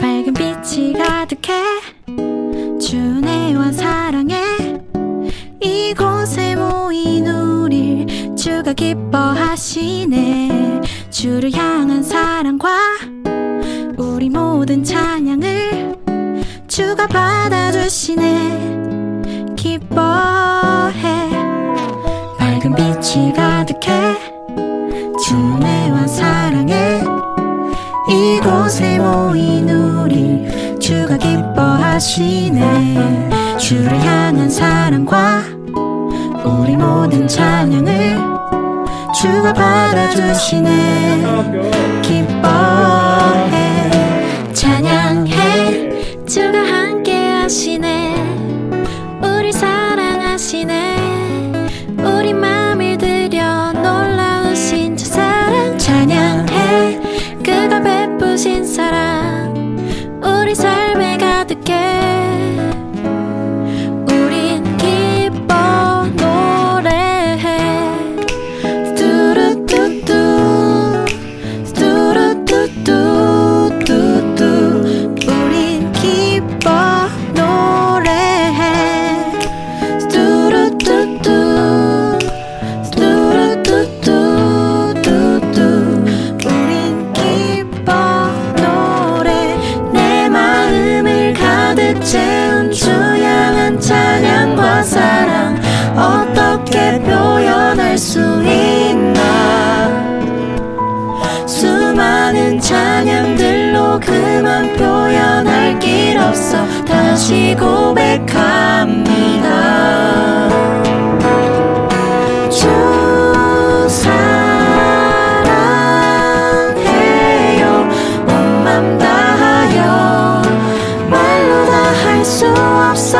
밝은 빛이 가득해. 주네와 사랑해 이곳에 모인 우릴 주가 기뻐하시네. 주를 향한 사랑과 우리 모든 찬양을 주가 받아주시네 기뻐해. 밝은 빛이 가득해. 주네와 사랑해. 이곳에 모인 우리 주가 기뻐하시네. 주를 향한 사랑과 우리 모든 찬양을 주가 받아주시네. 기뻐 사랑하시네 채운 주양한 찬양과 사랑. 어떻게 표현할 수 있나? 수많은 찬양들로 그만 표 수 없어